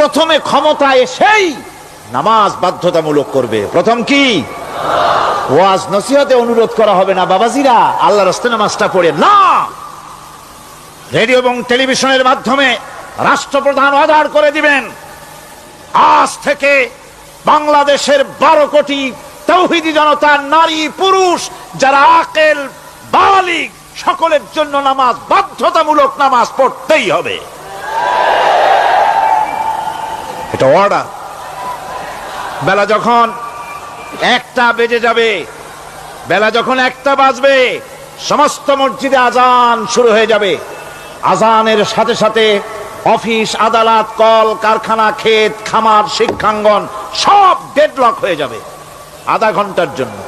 প্রথমে ক্ষমতা এসেই নামাজ বাধ্যতামূলক করবে। প্রথম কি? ওয়াজ নসিহতে অনুরোধ করা হবে না, বাবাজিরা। আল্লাহ রাস্তে নামাজটা পড়ে না। রেডিও এবং টেলিভিশনের মাধ্যমে রাষ্ট্রপ্রধান অর্ডার করে দিবেন। আজ থেকে বাংলাদেশের বারো কোটি তৌহিদি জনতা নারী, পুরুষ, যারা আকেল বালিক সকলের জন্য নামাজ বাধ্যতামূলক নামাজ পড়তেই হবে। এটা অর্ডার বেলা যখন একটা বেজে যাবে, বেলা যখন একটা বাজবে, সমস্ত মসজিদে আজান শুরু হয়ে যাবে। আজানের সাথে সাথে অফিস, আদালত, কল, কারখানা, ক্ষেত, খামার, শিক্ষাঙ্গন সব ডেডলক হয়ে যাবে। আধা ঘণ্টার জন্য।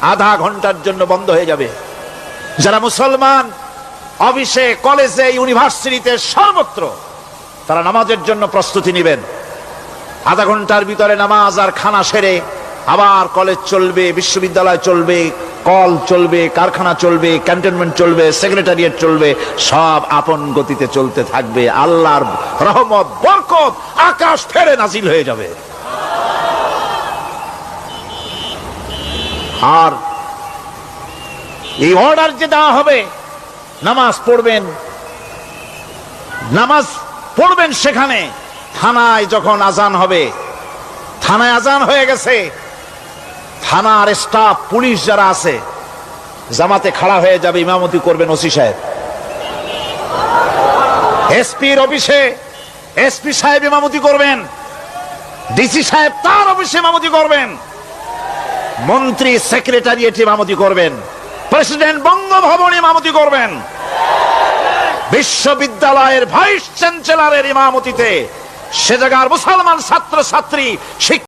আধা ঘণ্টার জন্য বন্ধ হয়ে যাবে। যারা মুসলমান, অফিসে, কলেজে, ইউনিভার্সিটিতে সর্বত্র তারা নামাজের জন্য প্রস্তুতি নেবেন। আধা ঘণ্টার ভিতরে নামাজ আর খানা সেরে আবার কলেজ চলবে, বিশ্ববিদ্যালয় চলবে, কল চলবে, কারখানা চলবে, ক্যান্টনমেন্ট চলবে, সেক্রেটারিয়েট চলবে, সব আপন গতিতে চলতে থাকবে। আল্লাহর রহমত, বরকত, আকাশ ফেরে নাজিল হয়ে যাবে। আর এই অর্ডার যে দেওয়া হবে, নামাজ পড়বেন, নামাজ পড়বেন সেখানে। থানায় যখন আজান হবে, থানায় আজান হয়ে গেছে, থানার স্টাফ, পুলিশ যারা আছে, জামাতে খাড়া হয়ে যাবে, ইমামতি করবেন ওসি সাহেব। এসপির অফিসে এসপি সাহেব ইমামতি করবেন, ডিসি সাহেব তার অফিসে ইমামতি করবেন, মন্ত্রী সেক্রেটারিয়েট ইমামতি করবেন, প্রেসিডেন্ট বঙ্গভবন ইমামতি করবেন। বিশ্ববিদ্যালয়ের ভাইস চ্যান্সেলরের ইমামতিতে সে জায়গার মুসলমান ছাত্র ছাত্রী